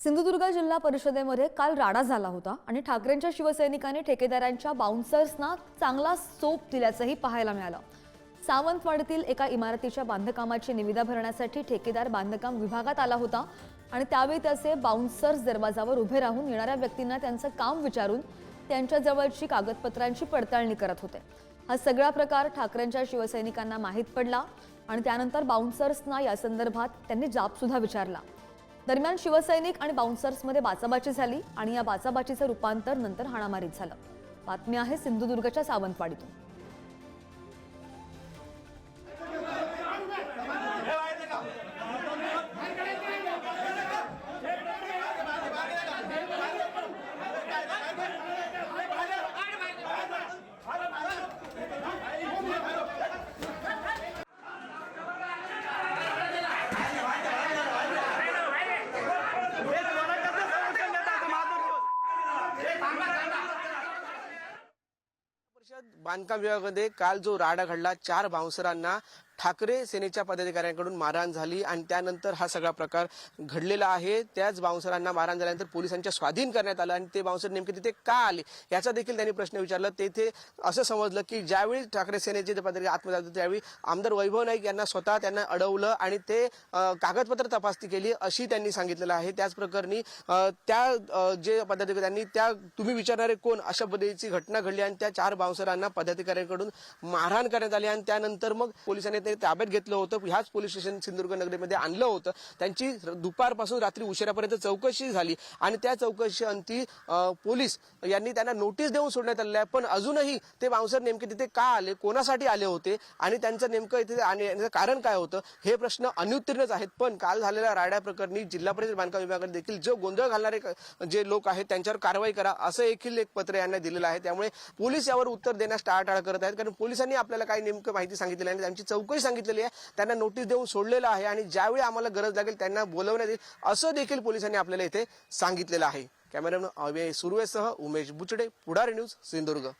सिंधुदुर्ग जिल्हा परिषदेमध्ये काल राडा झाला होता आणि ठाकरेंच्या शिवसैनिकांनी ठेकेदारांच्या बाउन्सर्सना चांगला सोप दिल्याचंही पाहायला मिळालं. सावंतवाडीतील एका इमारतीच्या बांधकामाची निविदा भरण्यासाठी ठेकेदार बांधकाम विभागात आला होता आणि त्यावेळी त्याचे बाउन्सर्स दरवाजावर उभे राहून येणाऱ्या व्यक्तींना त्यांचं काम विचारून त्यांच्याजवळची कागदपत्रांची पडताळणी करत होते. हा सगळा प्रकार ठाकरेंच्या शिवसैनिकांना माहीत पडला आणि त्यानंतर बाउन्सर्सना या संदर्भात त्यांनी जाबसुद्धा विचारला. दरम्यान शिवसैनिक आणि बाउन्सर्समध्ये बाचाबाची झाली आणि या बाचाबाचीचं रूपांतर नंतर हाणामारीत झालं. बातमी आहे सिंधुदुर्गच्या सावंतवाडीतून परिषद बांधकाम विभागामध्ये काल जो राडा घडला चार बाउन्सरांना ठाकरे सेनेच्या पदाधिकाऱ्यांकडून मारहाण झाली आणि त्यानंतर हा सगळा प्रकार घडलेला आहे. त्याच बाउन्सरांना मारहाण झाल्यानंतर पोलिसांच्या स्वाधीन करण्यात आलं आणि ते बाउन्सर नेमके तिथे का आले? याचा देखील त्यांनी प्रश्न विचारला. तेथे असं समजलं की ज्यावेळी ठाकरे सेनेचे ते पदाधिकारी आत्महत्या होते त्यावेळी आमदार वैभव नाईक यांना स्वतः त्यांना अडवलं आणि ते कागदपत्र तपासणी केली अशी त्यांनी सांगितलेलं आहे. त्याच प्रकरणी त्या जे पदाधिकाऱ्यांनी त्या तुम्ही विचारणारे कोण? अशा पद्धतीची घटना घडली आणि त्या चार बाउन्सरांना पदाधिकाऱ्यांकडून मारहाण करण्यात आली आणि त्यानंतर मग पोलिसांनी ते ताब्यात घेतलं होतं ह्याच पोलीस स्टेशन सिंधुदुर्ग नगरीमध्ये आणलं होतं. त्यांची दुपारपासून रात्री उशिरापर्यंत चौकशी झाली आणि त्या चौकशी अंती पोलीस यांनी त्यांना नोटीस देऊन सोडण्यात आलेलं आहे. पण अजूनही ते बाउन्सर नेमके तिथे का आले कोणासाठी आले होते आणि त्यांचं नेमकं इथे आणण्याचं कारण काय होतं हे प्रश्न अनुत्तीर्णच आहेत. पण काल झालेल्या राड्या प्रकरणी जिल्हा परिषद बांधकाम विभागाने देखील जो गोंधळ घालणारे जे लोक आहेत त्यांच्यावर कारवाई करा असं देखील एक पत्र यांना दिलेलं आहे. त्यामुळे पोलीस यावर उत्तर देण्यास टाळाटाळ करत आहेत. कारण पोलिसांनी आपल्याला काही नेमकं माहिती सांगितलेली आहे आणि त्यांची चौकशी सांगितलेली आहे. त्यांना नोटीस देऊन सोडलेलं आहे आणि ज्यावेळी आम्हाला गरज लागेल त्यांना बोलवण्यात येईल असं देखील पोलिसांनी आपल्याला इथे सांगितलेलं आहे. कॅमेरामन अव्यय सुर्वेसह उमेश बुचडे पुढारी न्यूज सिंधुदुर्ग.